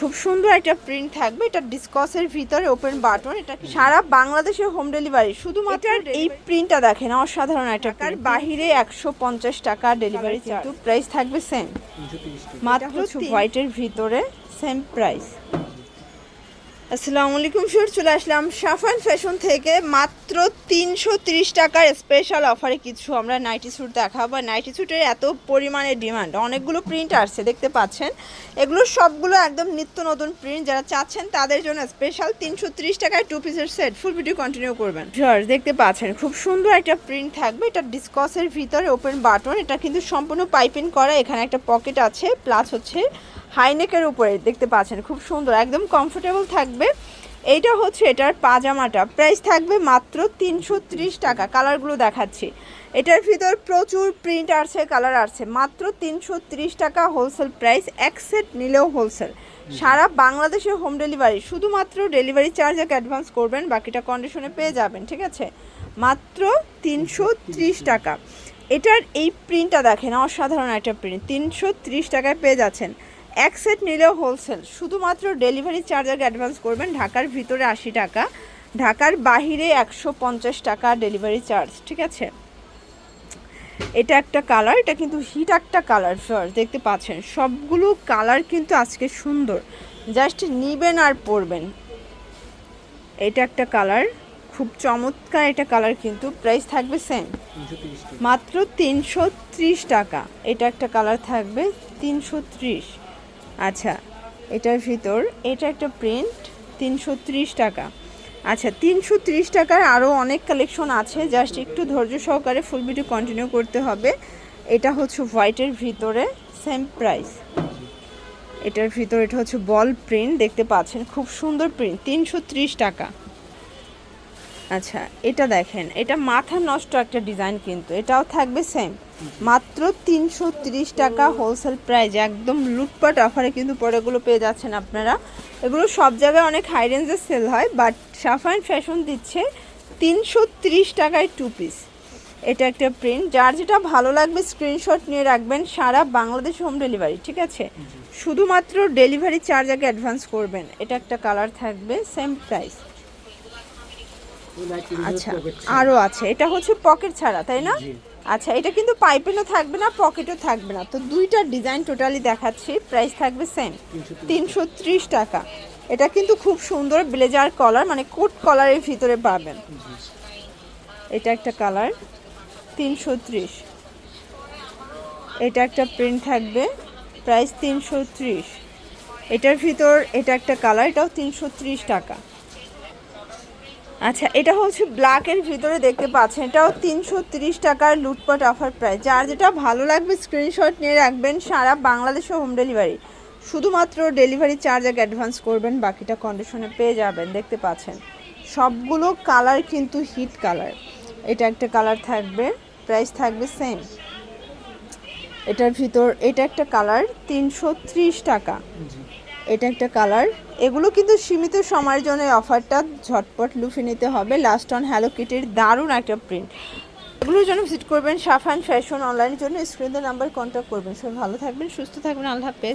খুব সুন্দর একটা প্রিন্ট থাকবে। এটা ডিসকসের ভিতরে ওপেন বাটন এটা সারা বাংলাদেশের হোম ডেলিভারি শুধুমাত্র এই প্রিন্টটা দেখেন অসাধারণ একটা আর বাহিরে একশো পঞ্চাশ টাকা ডেলিভারি চার্জ প্রাইস থাকবে সেম মাত্র হোয়াইটের ভিতরে সেম প্রাইস আসসালামু আলাইকুম শুর চলে আসলাম সাফান ফ্যাশন থেকে মাত্র তিনশো টাকার স্পেশাল অফারে কিছু আমরা নাইটি স্যুট দেখাবো। নাইটি স্যুটের এত পরিমাণে ডিমান্ড অনেকগুলো প্রিন্ট আসছে, দেখতে পাচ্ছেন? এগুলো সবগুলো একদম নিত্য নতুন প্রিন্ট যারা চাচ্ছেন তাদের জন্য স্পেশাল তিনশো টাকায় টু পিসের সেট ফুল ভিডিও কন্টিনিউ করবেন। জর দেখতে পাচ্ছেন, খুব সুন্দর একটা প্রিন্ট থাকবে। এটা ডিসকসের ভিতরে ওপেন বাটন এটা কিন্তু সম্পূর্ণ পাইপিং করা, এখানে একটা পকেট আছে প্লাস হচ্ছে হাইনেকের উপরে দেখতে পাচ্ছেন, খুব সুন্দর, একদম কমফোর্টেবল থাকবে। এইটা হচ্ছে এটার পাজামাটা প্রাইস থাকবে মাত্র তিনশো ত্রিশ টাকা কালারগুলো দেখাচ্ছি। এটার ভিতর প্রচুর প্রিন্ট আছে কালার আছে, মাত্র তিনশো ত্রিশ টাকা হোলসেল প্রাইস এক সেট নিলেও হোলসেল সারা বাংলাদেশে হোম ডেলিভারি শুধুমাত্র ডেলিভারি চার্জ এক অ্যাডভান্স করবেন, বাকিটা কন্ডিশনে পেয়ে যাবেন, ঠিক আছে? মাত্র তিনশো ত্রিশ টাকা। এটার এই প্রিন্টটা দেখেন, অসাধারণ একটা প্রিন্ট তিনশো ত্রিশ টাকায় পেয়ে যাচ্ছেন। এক সেট নিলেও হোলসেল শুধুমাত্র ডেলিভারি চার্জ আগে অ্যাডভান্স করবেন ঢাকার ভিতরে আশি টাকা ঢাকার বাহিরে একশো পঞ্চাশ টাকা ডেলিভারি চার্জ ঠিক আছে? এটা একটা কালার এটা কিন্তু হিট একটা কালার ফর দেখতে পাচ্ছেন? সবগুলো কালার কিন্তু আজকে সুন্দর। জাস্ট নিবেন আর পরবেন। এটা একটা কালার খুব চমৎকার এটা কালার কিন্তু প্রাইস থাকবে সেম মাত্র তিনশো ত্রিশ টাকা। এটা একটা কালার থাকবে তিনশো ত্রিশ। আচ্ছা এটার ভিতর, এটা একটা প্রিন্ট তিনশো ত্রিশ টাকা। আচ্ছা তিনশো ত্রিশ টাকার আরও অনেক কালেকশন আছে জাস্ট একটু ধৈর্য সহকারে ফুল ভিডিও কন্টিনিউ করতে হবে। এটা হচ্ছে হোয়াইটের ভিতরে সেম প্রাইস এটার ভিতর, এটা হচ্ছে বল প্রিন্ট দেখতে পাচ্ছেন, খুব সুন্দর প্রিন্ট তিনশো ত্রিশ টাকা। আচ্ছা এটা দেখেন এটা মাথা নষ্ট একটা ডিজাইন কিন্তু এটাও থাকবে সেম মাত্র তিনশো তিরিশ টাকা হোলসেল প্রাইস একদম লুটপাট অফারে কিন্তু পরেগুলো পেয়ে যাচ্ছেন আপনারা। এগুলো সব জায়গায় অনেক হাই রেঞ্জে সেল হয় বাট সাফাইন ফ্যাশন দিচ্ছে তিনশো তিরিশ টাকায় টু পিস এটা একটা প্রিন্ট যার যেটা ভালো লাগবে স্ক্রিনশট নিয়ে রাখবেন সারা বাংলাদেশ হোম ডেলিভারি ঠিক আছে? শুধুমাত্র ডেলিভারি চার্জ আগে অ্যাডভান্স করবেন এটা একটা কালার থাকবে সেম প্রাইস আচ্ছা আরও আছে। এটা হচ্ছে পকেট ছাড়া তাই না? আচ্ছা এটা কিন্তু পাইপেনও থাকবে না পকেটও থাকবে না। তো দুইটা ডিজাইন টোটালি দেখাচ্ছি। প্রাইস থাকবে সেম। তিনশো ত্রিশ। টাকা। এটা কিন্তু খুব সুন্দর ব্লেজার কলার মানে কোট কলারের ভিতরে পাবেন। এটা একটা কালার তিনশো ত্রিশ। এটা একটা প্রিন্ট থাকবে প্রাইস তিনশো ত্রিশ। এটার ভিতর এটা একটা কালার এটাও তিনশো ত্রিশ টাকা। আচ্ছা এটা হচ্ছে ব্ল্যাকের ভিতরে দেখতে পাচ্ছেন। এটাও তিনশো তিরিশ টাকার লুটপাট অফার প্রাইস যার যেটা ভালো লাগবে স্ক্রিনশট নিয়ে রাখবেন সারা বাংলাদেশে হোম ডেলিভারি শুধুমাত্র ডেলিভারি চার্জ আগে অ্যাডভান্স করবেন, বাকিটা কন্ডিশনে পেয়ে যাবেন, দেখতে পাচ্ছেন। সবগুলো কালার কিন্তু হিট কালার এটা একটা কালার থাকবে প্রাইস থাকবে সেম এটার ভিতর, এটা একটা কালার তিনশো ত্রিশ টাকা। এটা একটা কালার। এগুলো কিন্তু সীমিত সময়ের জন্য অফারটা ঝটপট লুফে নিতে হবে। লাস্ট অন হ্যালো কিটের দারুণ একটা প্রিন্ট এগুলোর জন্য ভিজিট করবেন সাফান ফ্যাশন অনলাইনের জন্য। স্ক্রিনের নাম্বার কন্ট্যাক্ট করবেন। সবাই ভালো থাকবেন, সুস্থ থাকবেন। আল্লাহ হাফেজ।